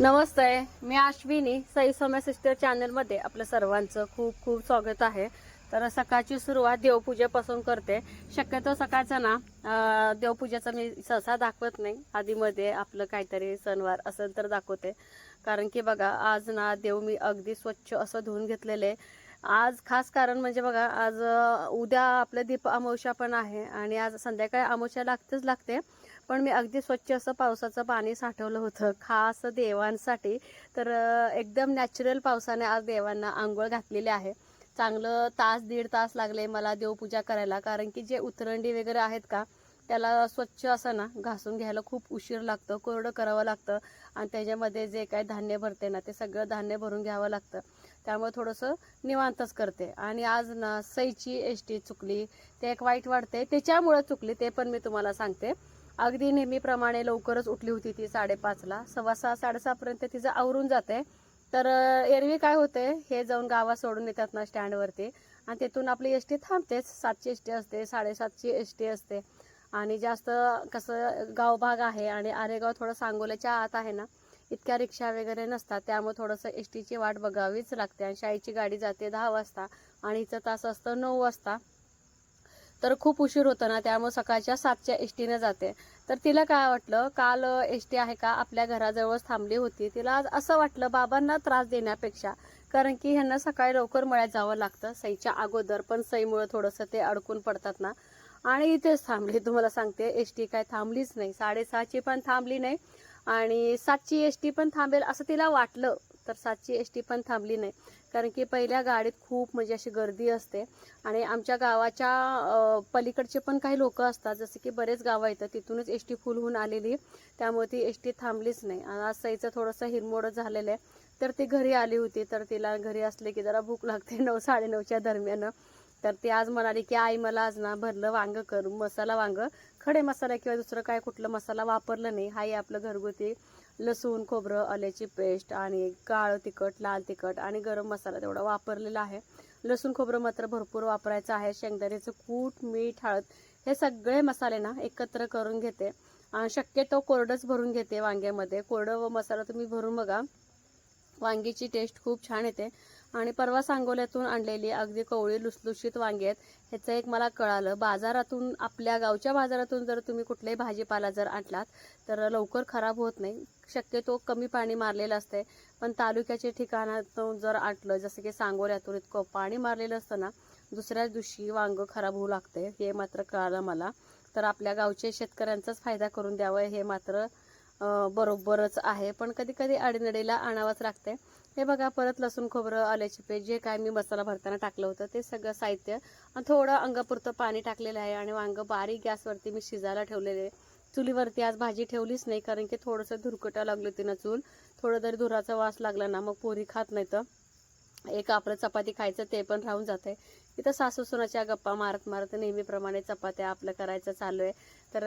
नमस्ते मी आश्विनी सई सोम्या सिस्टर चॅनलमध्ये आपलं सर्वांचं खूप खूप स्वागत आहे. तर सकाळची सुरुवात देवपूजेपासून करते. शक्यतो सकाळचं ना देवपूजेचा मी सहसा दाखवत नाही. आधीमध्ये आपलं काहीतरी सणवार असेल तर दाखवते. कारण की बघा आज ना देव मी अगदी स्वच्छ असं धुवून घेतलेले. आज खास कारण म्हणजे बघा आज उद्या आपलं दीप अमावस्या पण आहे. आणि आज संध्याकाळी अमावस्या लागतेच लागते. पण मी अगदी स्वच्छ असं पावसाचं पाणी साठवलं होतं. खास देवांसाठी. तर एकदम नॅचरल पावसाने आज देवांना आंघोळ घातलेली आहे. चांगलं तास दीड तास लागले मला देवपूजा करायला. कारण की जे उतरंडी वगैरे आहेत का त्याला स्वच्छ असं ना घासून घ्यायला खूप उशीर लागतं कोरडं करावं लागतं. आणि त्याच्यामध्ये जे काय धान्य भरते ना ते सगळं धान्य भरून घ्यावं लागतं. त्यामुळे थोडंसं निवांतच करते. आणि आज ना सईची एस टी चुकली. ते एक वाईट वाटते त्याच्यामुळं चुकली ते पण मी तुम्हाला सांगते. अगदी नेहमीप्रमाणे लवकरच उठली होती ती साडेपाचला. सव्वा सहा साडेसहापर्यंत तिचं आवरून जाते. तर एरवी काय होते? हे जाऊन गावात सोडून येतात ना स्टँडवरती. आणि तिथून आपली एस टी थांबतेच. सातची एस टी असते साडेसातची एस टी असते. आणि जास्त कसं गावभाग आहे आणि आरेगाव थोडं सांगोल्याच्या आत आहे ना इतक्या रिक्षा वगैरे नसतात. त्यामुळे थोडंसं एस टीची वाट बघावीच लागते. आणि शाळेची गाडी जाते दहा वाजता आणि हिचं तास असतं नऊ वाजता. तर खूप उशीर होतं ना त्यामुळे सकाळच्या सातच्या एस टीनं जाते. तर तिला काय वाटलं काल एस टी आहे का? आपल्या घराजवळच थांबली होती. तिला आज असं वाटलं बाबांना त्रास देण्यापेक्षा. कारण की ह्यांना सकाळी लवकर मळ्यात जावं लागतं. सईच्या अगोदर पण सईमुळे थोडंसं ते अडकून पडतात ना. आणि इथेच थांबली. तुम्हाला सांगते एस टी काय थांबलीच नाही. साडेसहाची पण थांबली नाही आणि सातची एस टी पण थांबेल असं तिला वाटलं. तर सातची एस टी पण थांबली नाही. कारण की पहिल्या गाडीत खूप म्हणजे अशी गर्दी असते. आणि आमच्या गावाच्या पलीकडचे पण काही लोक असतात. जसे की बरेच गावं येतात तिथूनच एस टी फुल होऊन आलेली. त्यामुळे ती एस टी थांबलीच नाही. आणि आज सईचं थोडंसं हिरमोडं झालेलं आहे. तर ती घरी आली होती. तर तिला घरी असले की जरा भूक लागते नऊ साडेनऊच्या दरम्यान. तर ती आज म्हणाली की आई मला आज ना भरलं वांग करू. मसाला वांग. खडे मसाला किंवा दुसरं काय कुठलं मसाला वापरलं नाही. हाही आपलं घरगुती लसूण खोबरं आल्याची पेस्ट आणि काळं तिखट लाल तिखट आणि गरम मसाला तेवढा वापरलेला आहे. लसूण खोबरं मात्र भरपूर वापरायचं आहे. शेंगदाण्याचं कूट मीठ हळद हे सगळे मसाले ना एकत्र करून घेते. आणि शक्यतो कोरडंच भरून घेते वांग्यामध्ये. कोरडं व मसाला तुम्ही भरून बघा. वांगीची टेस्ट खूप छान येते. आणि परवा सांगोल्यातून आणलेली अगदी कवळी लुसलुशीत वांगी आहेत. ह्याचं एक मला कळालं बाजारातून आपल्या गावच्या बाजारातून जर तुम्ही कुठलाही भाजीपाला जर आणलात तर लवकर खराब होत नाही. शक्यतो कमी पाणी मारलेलं असते पण तालुक्याच्या ठिकाणातून जर आणलं जसं की सांगोल्यातून इतकं पाणी मारलेलं असतं ना दुसऱ्याच दिवशी वांग खराब होऊ लागते हे मात्र कळालं मला. तर आपल्या गावचे शेतकऱ्यांचाच फायदा करून द्यावं हे मात्र बरोबरच आहे. पण कधी कधी अडीनडीला आणावंच लागते हे बघा परत लसूण खोबरं आल्याची पेस्ट जे काय मी मसाला भरताना टाकलं होतं ते सगळं साहित्य. आणि थोडं अंगापुरतं पाणी टाकलेलं आहे आणि वांग बारीक गॅसवरती मी शिजायला ठेवलेले चुलीवरती आज भाजी ठेवलीच नाही कारण की थोडंसं धुरकटा लागलं होती ना चूल. थोडं तरी धुराचा वास लागला ना मग पोरी खात नाही तर एक आपलं चपाती खायचं ते पण राहून जाते इथं सासू सुनाच्या गप्पा मारत मारत नेहमीप्रमाणे चपात्या आपलं करायचं चालू आहे. तर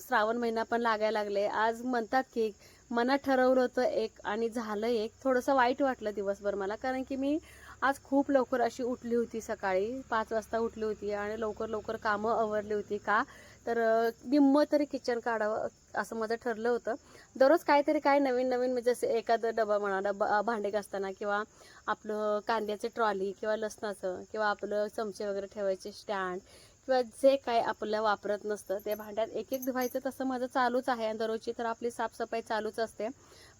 श्रावण महिना पण लागायला लागले. आज म्हणतात की मनात ठरवलं होतं एक आणि झालं एक. थोडंसं वाईट वाटलं दिवसभर मला कारण की मी आज खूप लवकर अशी उठली होती सकाळी. पाच वाजता उठली होती आणि लवकर लवकर कामं आवरली होती का? तर अं, निम्म तरी किचन काढावं असं माझं ठरलं होतं. दररोज काहीतरी काय नवीन नवीन म्हणजे जसे एखादा डबा म्हणा डबा भांडे घासताना किंवा आपलं कांद्याचे ट्रॉली किंवा लसणाचं किंवा आपलं चमचे वगैरे ठेवायचे स्टँड किंवा जे काय आपलं वापरत नसतं ते भांड्यात एक एक धुवायचं तसं माझं चालूच आहे. आणि दररोजची तर आपली साफसफाई चालूच असते.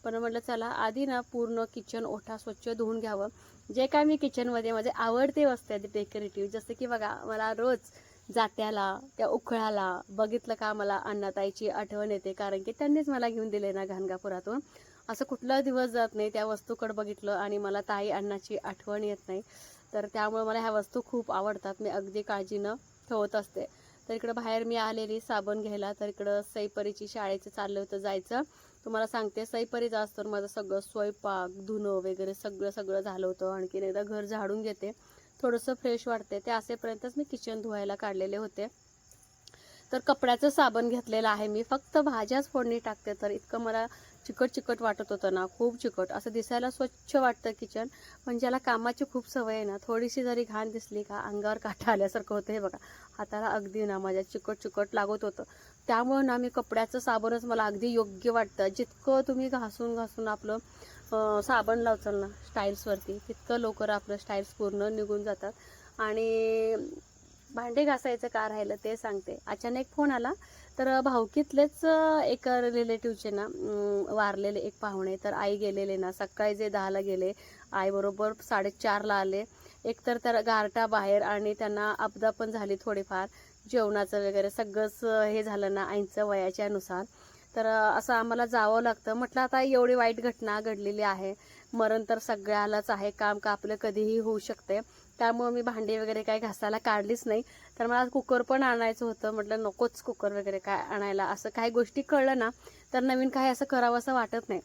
पण म्हटलं चला आधी ना पूर्ण किचन ओठा स्वच्छ धुवून घ्यावं. जे काय मी किचनमध्ये माझे आवडते वस्तू आहेत डेकोरेटिव्ह जसं की बघा मला रोज जात्याला त्या उखळाला बघितलं का मला अण्णाताईची आठवण येते. कारण की त्यांनीच मला घेऊन दिले ना घाणगापुरातून असं कुठला दिवस जात नाही त्या वस्तूकडे बघितलं आणि मला ताई अण्णाची आठवण येत नाही. तर त्यामुळे मला ह्या वस्तू खूप आवडतात. मी अगदी काळजीनं होत असते. तर इकडं बाहेर मी आलेली साबण घ्यायला. तर इकडं सईपरीची शाळेचं चाललं होतं जायचं. तुम्हाला सांगते सईपरी जास्त तर माझं सगळं स्वयंपाक धुणं वगैरे सगळं सगळं झालं होतं. आणखीन एकदा घर झाडून घेते. थोडंसं फ्रेश वाटते. ते असेपर्यंतच मी किचन धुवायला काढलेले होते. तर कपड्याचं साबण घेतलेलं आहे मी. फक्त भाज्याच फोडणी टाकते. तर इतकं मला चिकट चिकट वाटत होतं ना खूप चिकट. असं दिसायला स्वच्छ वाटतं किचन पण ज्याला कामाची खूप सवय आहे ना थोडीशी जरी घाण दिसली का अंगावर काटा आल्यासारखं होतं हे बघा. हाताला अगदी ना माझ्या चिकट चिकट लागत होतं. त्यामुळं ना मी कपड्याचं साबणच मला अगदी योग्य वाटतं. जितकं तुम्ही घासून घासून आपलं साबण लावचाल ना स्टाईल्सवरती तितकं लवकर आपलं स्टाईल्स पूर्ण निघून जातात. आणि भांडे घासायचं का राहिलं ते सांगते. अचानक फोन आला तर भाऊकीतलेच एक रिलेटिव्हचे ना वारलेले एक पाहुणे तर आई गेलेले ना सकाळी जे दहाला गेले आईबरोबर साडेचारला आले. एकतर तर गारटा बाहेर आणि त्यांना अपदा पण झाली थोडीफार. जेवणाचं वगैरे सगळंच हे झालं ना आईंचं वयाच्यानुसार तर असं आम्हाला जावं लागतं. म्हटलं आता एवढी वाईट घटना घडलेली आहे. मरण तर सगळ्यालाच आहे. काम का आपलं कधीही होऊ शकते. त्यामुळं मी भांडी वगैरे काही घासायला काढलीच नाही. तर मला कुकर पण आणायचं होतं. म्हटलं नकोच कुकर वगैरे काय आणायला. असं काही गोष्टी कळलं ना तर नवीन काही असं करावं असं वाटत नाही.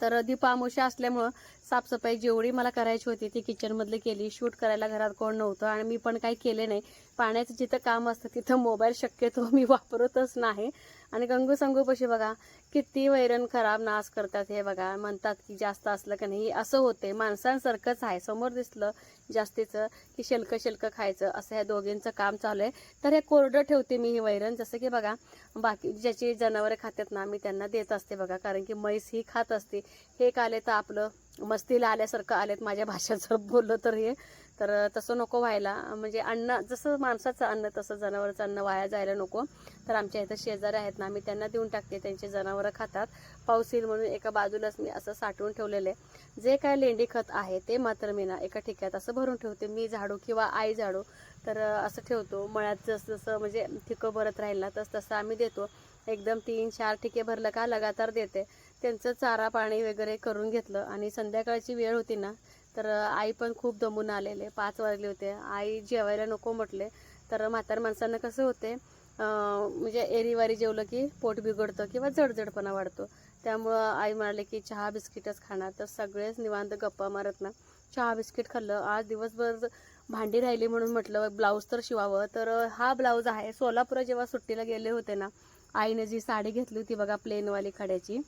तर दीपामोशा असल्यामुळं साफसफाई जेवढी मला करायची होती ती किचनमधली केली. शूट करायला घरात कोण नव्हतं आणि मी पण काही केले नाही. पाण्याचं जिथं काम असतं तिथं मोबाईल शक्यतो मी वापरतच नाही. आणि गंगू संगूपाशी बघा किती वैरण खराब नाश करतात हे बघा. म्हणतात की जास्त असलं का नाही असं होते माणसांसारखंच आहे. समोर दिसलं जास्तीचं की शेलक शेलक खायचं असं ह्या दोघींचं काम चालू आहे. तर हे कोरडं ठेवते मी ही वैरण. जसं की बघा बाकी ज्याची जनावरे खातात ना मी त्यांना देत असते बघा. कारण की म्हैस ही खात असते. हे एक आले तर आपलं मस्तीला आल्यासारखं आलेत माझ्या भाषेचं जर बोललं तर हे. तर तसं नको व्हायला. म्हणजे अन्न जसं माणसाचं अन्न तसं जनावरचं अन्न वाया जायला नको. तर आमच्या इथं शेजारी आहेत ना आम्ही त्यांना देऊन टाकते त्यांचे जनावरं खातात. पाऊस येईल म्हणून एका बाजूलाच मी असं साठवून ठेवलेलं आहे. जे काय लेंडी खत आहे ते मात्र मी ना एका ठिकाणात असं भरून ठेवते. मी झाडू किंवा आई झाडू तर असं ठेवतो. मळ्यात जसं जसं म्हणजे ठिकं भरत राहील ना तसं तसं आम्ही देतो. एकदम तीन चार ठिके भरलं का लगातार देते. त्यांचं चारा पाणी वगैरे करून घेतलं आणि संध्याकाळची वेळ होती ना तर आई पण खूप दमून आलेले. पाच वाजले होते. आई जेवायला नको म्हटले. तर म्हातार माणसांना कसं होते म्हणजे एरीवारी जेवलं की पोट बिघडतं किंवा जडजडपणा वाढतो. त्यामुळं आई म्हणाले की चहा बिस्किटच खाणार. तर सगळेच निवांत गप्पा मारत ना. चहा बिस्किट खाल्लं. आज दिवसभर भांडी राहिली म्हणून म्हटलं ब्लाऊज तर शिवावं. तर हा ब्लाऊज आहे. सोलापूर जेव्हा सुट्टीला गेले होते ना आईने जी साडी घेतली होती बघा प्लेनवाली खड्याची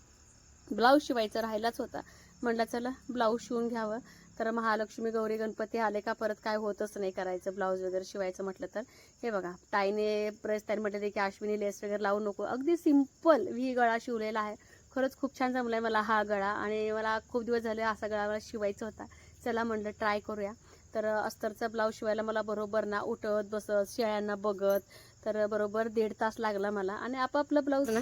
ब्लाऊज शिवायचा राहिलाच होता. म्हटलं चला ब्लाऊज शिवून घ्यावं. तर महालक्ष्मी गौरी गणपती आले का परत काय होतच नाही करायचं ब्लाऊज वगैरे शिवायचं म्हटलं तर. हे बघा ताईने प्रेस ताईने म्हटलं की अश्विनी लेस वगैरे लावू नको. अगदी सिंपल ही गळा शिवलेला आहे. खरंच खूप छान जमलाय मला हा गळा आणि मला खूप दिवस झाले असा गळा मला शिवायचा होता. चला म्हणलं ट्राय करूया. तर अस्तरचा ब्लाऊज शिवायला मला बरोबर ना उठत बसत शेळ्यांना बघत तर बरोबर दीड तास लागला मला. आणि आपापलं ब्लाऊज ना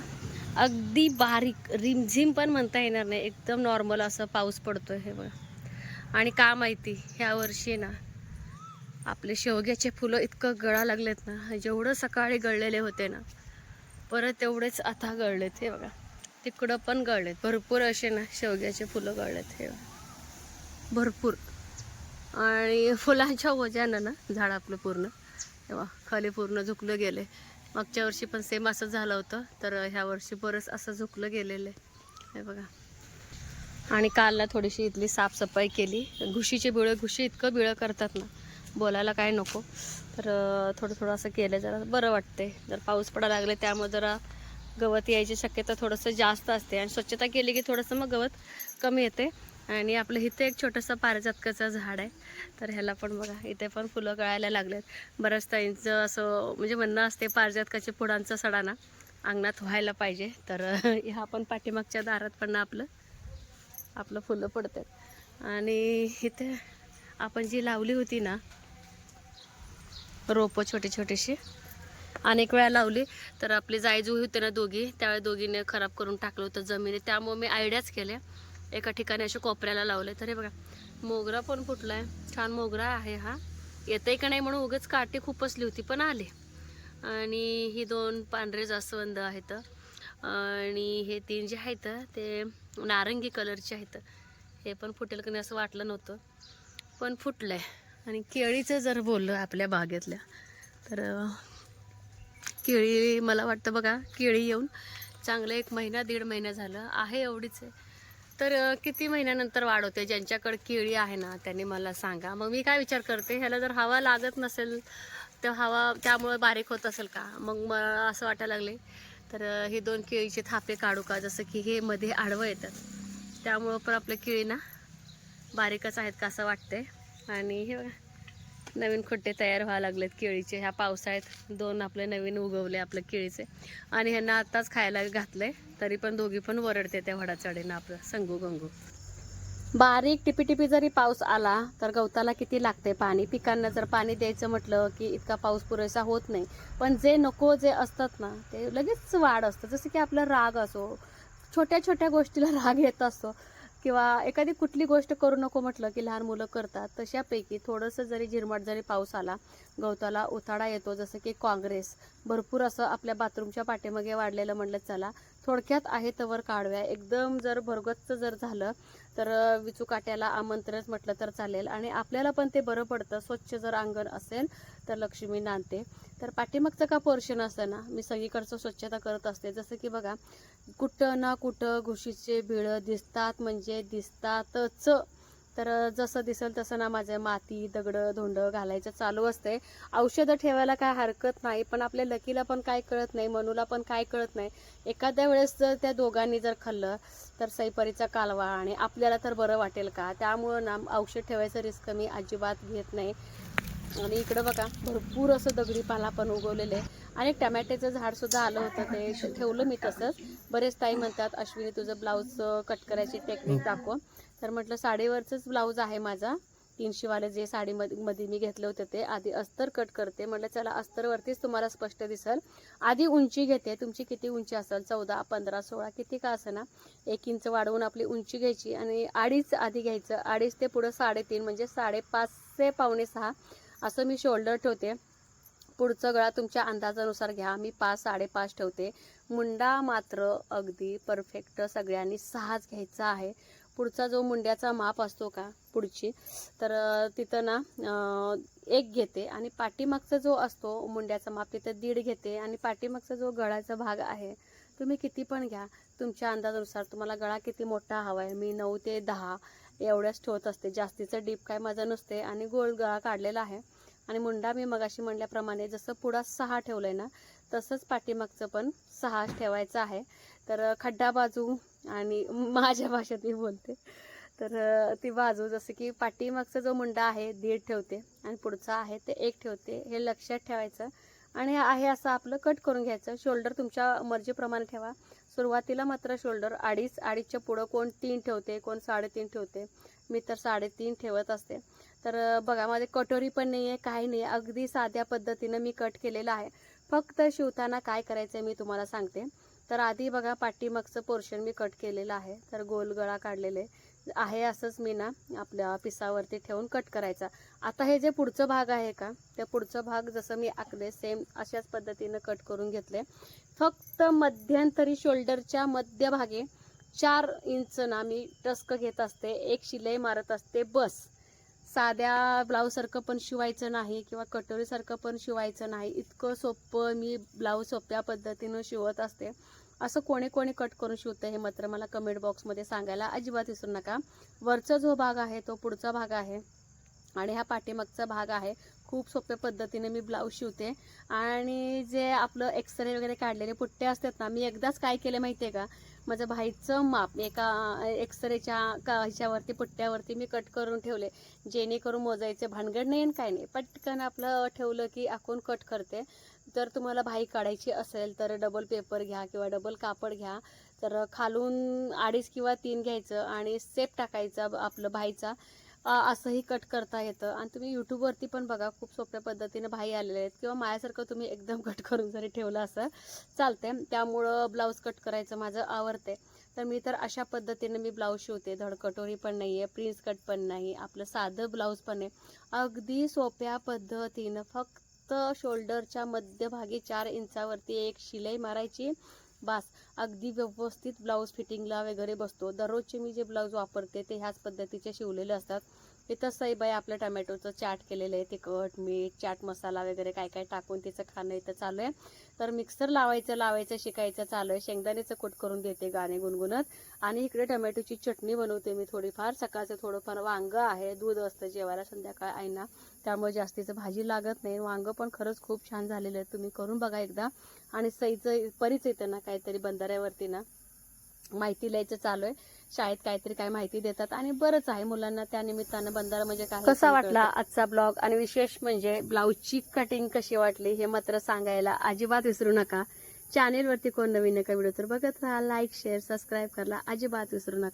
अगदी बारीक रिमझिम पण म्हणता येणार नाही. एकदम नॉर्मल असं पाऊस पडतोय हे बघा. आणि का माहिती ह्या वर्षी ना आपले शेवग्याचे फुलं इतकं गळा लागलेत ना जेवढं सकाळी गळलेले होते ना परत तेवढेच आता गळलेत हे बघा. तिकडं पण गळलेत. भरपूर असे ना शेवग्याचे फुलं गळलेत हे भरपूर. आणि फुलांच्या ओझ्यानं ना झाड आपलं पूर्ण. तेव्हा खाली पूर्ण झुकलं गेले. मागच्या वर्षी पण सेम असं झालं होतं तर ह्या वर्षी बरंच असं झुकलं गेलेलं आहे. हे बघा. आणि कालला थोडीशी इथली साफसफाई केली. घुशीचे बिळं घुशी इतकं बिळं करतात ना बोलायला काय नको. तर थोडं थोडं असं केलं जरा बरं वाटते जर पाऊस पडायला लागले त्यामुळे जरा गवत यायची शक्यता थोडंसं जास्त असते. आणि स्वच्छता केली की थोडंसं मग गवत कमी येते. आणि आपलं इथे एक छोटंसं पारिजातकाचं झाड आहे. तर ह्याला पण बघा इथे पण फुलं गळायला लागलेत. बऱ्याच ताईंचं असं म्हणजे म्हणणं असते पारिजातकाच्या फुलांचा सडाना अंगणात व्हायला पाहिजे. तर ह्या पण पाठीमागच्या दारात पण आपलं आपलं फुलं पडतात. आणि इथे आपण जी लावली होती ना रोपं छोटी छोटीशी अनेक वेळा लावली तर आपली जायजू होते ना दोघी त्यावेळी दोघीने खराब करून टाकलं होतं जमिनी त्यामुळे मी आयडियाच केल्या एका ठिकाणी असे कोपऱ्याला लावले. तर हे बघा मोगरा पण फुटला आहे छान मोगरा आहे हा. येतंय का नाही म्हणून उगाच काटे खूप असली होती पण आले. आणि ही दोन पांढरे जास्वंद आहेत. आणि हे तीन जे आहेत ते नारंगी कलरचे आहेत. हे पण फुटेल का नाही असं वाटलं नव्हतं. पण फुटलं आहे आणि केळीचं जर बोललं आपल्या बागेतल्या तर केळी मला वाटतं बघा केळी येऊन चांगलं एक महिना दीड महिना झालं आहे एवढीच आहे. तर किती महिन्यानंतर वाढवते ज्यांच्याकडे केळी आहे ना त्यांनी मला सांगा. मग मी काय विचार करते? ह्याला जर हवा लागत नसेल तर हवा त्यामुळे बारीक होत असेल का? मग मला असं वाटायला लागले. तर हे दोन केळीचे थापे काढू का? जसं की हे मध्ये आडवं येतात. त्यामुळं पण आपल्या केळी ना बारीकच आहेत का असं वाटतंय. आणि हे बघा नवीन खुट्टे तयार व्हायला लागलेत केळीचे. ह्या पावसाळ्यात दोन आपले नवीन उगवले आपलं केळीचे. आणि ह्यांना आत्ताच खायला घातलंय तरी पण दोघी पण वरडते त्या वडाचढीनं आपलं संगू गंगू. बारीक टिपी टिपी जरी पाऊस आला तर गवताला किती लागते पाणी? पिकांना जर पाणी द्यायचं म्हटलं की इतका पाऊस पुरेसा होत नाही. पण जे नको जे असतात ना ते लगेच वाढ असतं. जसं की आपला राग असो छोट्या छोट्या गोष्टीला राग येत असतो. किंवा एखादी कुठली गोष्ट करू नको म्हटलं की लहान मुलं करतात तशापैकी थोडंसं जरी झिरमट जरी पाऊस आला गवताला उताडा येतो. जसं की काँग्रेस भरपूर असं आपल्या बाथरूमच्या पाठीमागे वाढलेलं म्हणलं चला थोडक्यात आहे तवर काढव्या एकदम जर भरगच्च जर झालं तर विचूकाट्याला आमंत्रण आमंत्रणच म्हटलं तर चालेल. आणि आपल्याला पण ते बरं पडतं. स्वच्छ जर अंगण असेल तर लक्ष्मी नांदते. तर पाठीमागचं का पोर्शन असतं ना मी सगळीकडचं स्वच्छता करत असते. जसं की बघा कुठं ना कुठं घुशीचे बिळं दिसतात म्हणजे दिसतातच. तर जसं दिसेल तसं ना माझं माती दगडं धोंडं घालायचं चालू असते औषधं ठेवायला काय हरकत नाही पण आपल्या लकीला पण काय कळत नाही मनूला पण काय कळत नाही. एखाद्या वेळेस जर त्या दोघांनी जर खाल्लं तर सैपरीचा कालवा आणि आपल्याला तर बरं वाटेल का? त्यामुळं ना औषध ठेवायचं रिस्क मी अजिबात घेत नाही. आणि इकडं बघा भरपूर असं दगडी पाला पण उगवलेलं आहे आणि टमॅट्याचं झाडसुद्धा आलं होतं ते ठेवलं मी तसंच. बरेच ताई म्हणतात अश्विनी तुझं ब्लाऊज कट करायची टेक्निक दाखव. तर म्हटलं साडीवरचंच ब्लाऊज आहे माझा. तीनशेवाले जे साडीमध्ये मध्ये मी घेतलं होतं ते आधी अस्तर कट करते. म्हटलं चला अस्तरवरतीच तुम्हाला स्पष्ट दिसल. आधी उंची घेते तुमची किती उंची असेल? चौदा पंधरा सोळा किती का असं ना एक इंच वाढवून आपली उंची घ्यायची आणि अडीच आधी घ्यायचं. अडीच ते पुढं साडेतीन म्हणजे साडेपाच ते पावणे सहा असं मी शोल्डर ठेवते. पुढचं गळा तुमच्या अंदाजानुसार घ्या. मी पाच साडेपाच ठेवते. मुंडा मात्र अगदी परफेक्ट सगळ्यांनी सहाच घ्यायचा आहे. पुढचा जो मुंड्याचा माप असतो का पुढची तर तिथं ना एक घेते आणि पाठीमागचा जो असतो मुंड्याचा माप तिथं दीड घेते आणि पाठीमागचा जो गळाचा भाग आहे तुम्ही किती पण घ्या. तुमच्या अंदाजानुसार तुम्हाला गळा किती मोठा हवा आहे. मी नऊ ते दहा एवढ्याच ठेवत असते. जास्तीचं डीप काय माझं नसते. आणि गोल गळा काढलेला आहे. आणि मुंडा मी मगाशी म्हणल्याप्रमाणे जसं पुढा सहा ठेवलं आहे ना तसंच पाठीमागचं पण सहा ठेवायचं आहे. तर खड्डा बाजू आणि माझ्या भाषेत मी बोलते. तर ती बाजू जसं की पाठीमागचा जो मुंडा आहे दीड ठेवते. आणि पुढचा आहे ते एक ठेवते. हे लक्षात ठेवायचं. आणि आहे असं आपलं कट करून घ्यायचं. शोल्डर तुमच्या मर्जीप्रमाणे ठेवा. सुरुवातीला मात्र शोल्डर अडीच अडीचच्या पुढं कोण तीन ठेवते कोण साडेतीन ठेवते. मी तर साडेतीन ठेवत असते. तर बघा माझे कटोरी पण नाही आहे काही नाही अगदी साध्या पद्धतीनं मी कट केलेलं आहे. फक्त शिवताना काय करायचं मी तुम्हाला सांगते. तर आधी बघा पाठीमागचं पोर्शन मी कट केलेलं आहे. तर गोल गळा काढलेले. आहे असंच मी ना आपल्या पिसावरती ठेवून कट करायचा. आता हे जे पुढचं भाग आहे का त्या पुढचं भाग जसं मी आखले सेम अशाच पद्धतीनं कट करून घेतले. फक्त मध्यंतरी शोल्डरच्या मध्यभागी चार इंच ना मी टस्क घेत असते एक शिलाई मारत असते बस. साध्या ब्लाऊजसारखं पण शिवायचं नाही किंवा कटोरीसारखं पण शिवायचं नाही इतकं सोपं मी ब्लाऊज सोप्या पद्धतीनं शिवत असते. असं कोणी कोणी कट करून शिवतं हे मात्र मला कमेंट बॉक्समध्ये सांगायला अजिबात विसरू नका. वरचा जो भाग आहे तो पुढचा भाग आहे आणि हा पाठीमागचा भाग आहे. खूप सोप्या पद्धतीने मी ब्लाऊज शिवते. आणि जे आपलं एक्सरे वगैरे काढलेले पुट्टे असतात ना मी एकदाच काय केले माहिती आहे का? माझं भाईचं माप एका एक्सरेच्या का ह्याच्यावरती पुट्ट्यावरती मी कट करून ठेवले. जेणेकरून मोजायचे भानगड नाही आणि काय नाही. पटकन आपलं ठेवलं की आखून कट करते. तर तुम्हाला भाई काढायची असेल तर डबल पेपर घ्या किंवा डबल कापड घ्या. तर खालून अडीच किंवा तीन घ्यायचं आणि सेप टाकायचा आपलं भाईचा. असंही कट करता येतं. आणि तुम्ही यूट्यूबवरती पण बघा खूप सोप्या पद्धतीने भाई आलेले आहेत. किंवा माझ्यासारखं तुम्ही एकदम कट करून जरी ठेवलं असं चालते त्यामुळं ब्लाऊज कट करायचं माझं आवडते तर मी तर अशा पद्धतीने मी ब्लाऊज शिवते. धडकटोरी पण नाही आहे प्रिन्स कट पण नाही आपलं साधं ब्लाऊज पण आहे अगदी सोप्या पद्धतीनं फक्त शोल्डरच्या मध्यभागी चार इंचावरती एक शिलाई मारायची. बास अगदी व्यवस्थित ब्लाऊज फिटिंगला वगैरे बसतो. दररोजचे मी जे ब्लाऊज वापरते ते ह्याच पद्धतीचे शिवलेले असतात. इथं सईबाई आपलं टमॅटोचं चाट केलेलं आहे तिखट मीठ चाट मसाला वगैरे काय काय टाकून तिचं खाणं इथं चालू आहे. तर मिक्सर लावायचं लावायचं शिकायचं चालू आहे. शेंगदाण्याचं कूट करून देते गाणे गुणगुणत. आणि इकडे टमॅटोची चटणी बनवते मी थोडीफार. सकाळचं थोडंफार वांगं आहे दूध असतं जेवायला संध्याकाळ आईना त्यामुळे जास्तीचं भाजी लागत नाही. वांगं पण खरंच खूप छान झालेलं आहे. तुम्ही करून बघा एकदा. आणि सईचं परीच येतं ना काहीतरी बंधाऱ्यावरती ना माहिती लिहायचं चालू आहे. शाळेत काहीतरी काय माहिती देतात आणि बरंच आहे. मुलांना त्या निमित्तानं बंधारा म्हणजे काय कसा वाटला आजचा ब्लॉग? आणि विशेष म्हणजे ब्लाऊजची कटिंग कशी वाटली हे मात्र सांगायला अजिबात विसरू नका. चॅनेलवरती कोण नवीन नका व्हिडिओ तर बघत राहा. लाईक शेअर सबस्क्राईब करायला अजिबात विसरू नका.